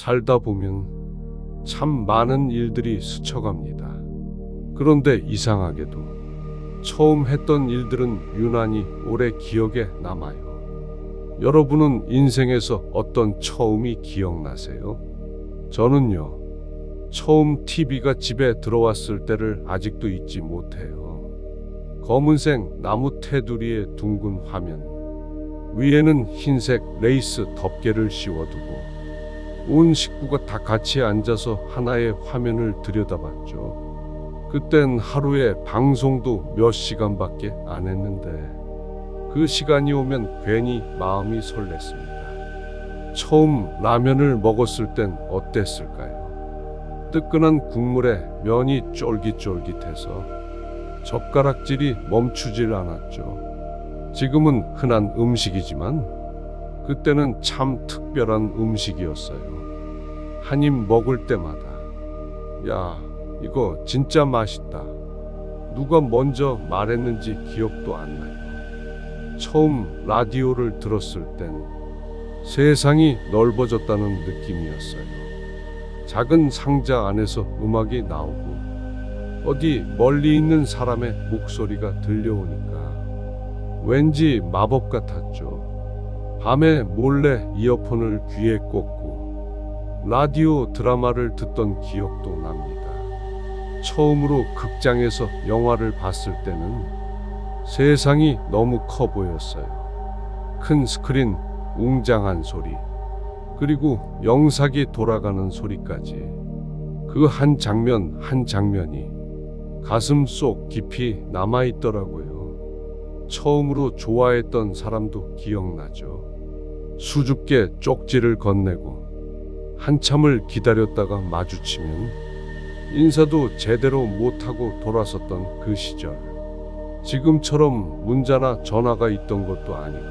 살다 보면 참 많은 일들이 스쳐갑니다. 그런데 이상하게도 처음 했던 일들은 유난히 오래 기억에 남아요. 여러분은 인생에서 어떤 처음이 기억나세요? 저는요, 처음 TV가 집에 들어왔을 때를 아직도 잊지 못해요. 검은색 나무 테두리의 둥근 화면, 위에는 흰색 레이스 덮개를 씌워두고 온 식구가 다 같이 앉아서 하나의 화면을 들여다봤죠. 그땐 하루에 방송도 몇 시간밖에 안 했는데 그 시간이 오면 괜히 마음이 설렜습니다. 처음 라면을 먹었을 땐 어땠을까요? 뜨끈한 국물에 면이 쫄깃쫄깃해서 젓가락질이 멈추질 않았죠. 지금은 흔한 음식이지만 그때는 참 특별한 음식이었어요. 한 입 먹을 때마다 야, 이거 진짜 맛있다. 누가 먼저 말했는지 기억도 안 나요. 처음 라디오를 들었을 땐 세상이 넓어졌다는 느낌이었어요. 작은 상자 안에서 음악이 나오고 어디 멀리 있는 사람의 목소리가 들려오니까 왠지 마법 같았죠. 밤에 몰래 이어폰을 귀에 꽂고 라디오 드라마를 듣던 기억도 납니다. 처음으로 극장에서 영화를 봤을 때는 세상이 너무 커 보였어요. 큰 스크린, 웅장한 소리, 그리고 영상이 돌아가는 소리까지 그 한 장면 한 장면이 가슴 속 깊이 남아 있더라고요. 처음으로 좋아했던 사람도 기억나죠. 수줍게 쪽지를 건네고 한참을 기다렸다가 마주치면 인사도 제대로 못하고 돌아섰던 그 시절. 지금처럼 문자나 전화가 있던 것도 아니고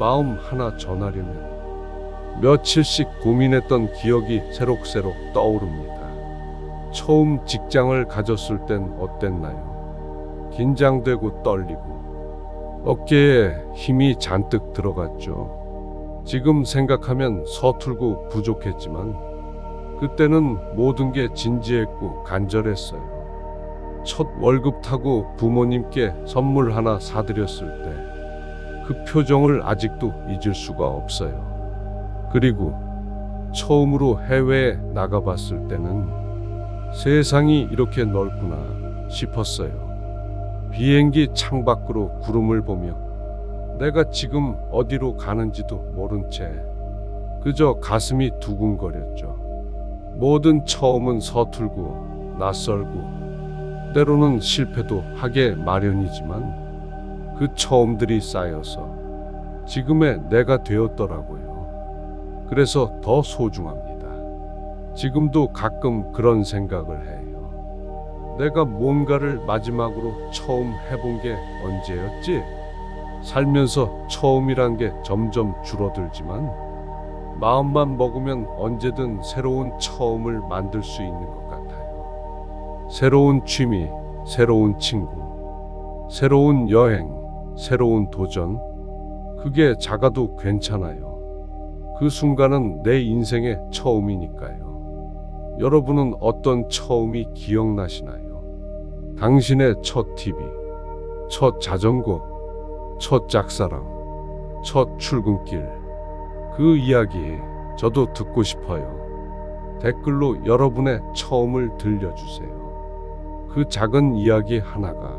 마음 하나 전하려면 며칠씩 고민했던 기억이 새록새록 떠오릅니다. 처음 직장을 가졌을 땐 어땠나요? 긴장되고 떨리고 어깨에 힘이 잔뜩 들어갔죠. 지금 생각하면 서툴고 부족했지만 그때는 모든 게 진지했고 간절했어요. 첫 월급 타고 부모님께 선물 하나 사드렸을 때 그 표정을 아직도 잊을 수가 없어요. 그리고 처음으로 해외에 나가봤을 때는 세상이 이렇게 넓구나 싶었어요. 비행기 창밖으로 구름을 보며 내가 지금 어디로 가는지도 모른 채 그저 가슴이 두근거렸죠. 모든 처음은 서툴고 낯설고 때로는 실패도 하게 마련이지만 그 처음들이 쌓여서 지금의 내가 되었더라고요. 그래서 더 소중합니다. 지금도 가끔 그런 생각을 해요. 내가 뭔가를 마지막으로 처음 해본 게 언제였지? 살면서 처음이란 게 점점 줄어들지만 마음만 먹으면 언제든 새로운 처음을 만들 수 있는 것 같아요. 새로운 취미, 새로운 친구, 새로운 여행, 새로운 도전, 그게 작아도 괜찮아요. 그 순간은 내 인생의 처음이니까요. 여러분은 어떤 처음이 기억나시나요? 당신의 첫 TV, 첫 자전거, 첫 짝사랑, 첫 출근길. 그 이야기 저도 듣고 싶어요. 댓글로 여러분의 처음을 들려주세요. 그 작은 이야기 하나가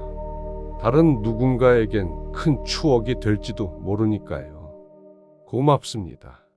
다른 누군가에겐 큰 추억이 될지도 모르니까요. 고맙습니다.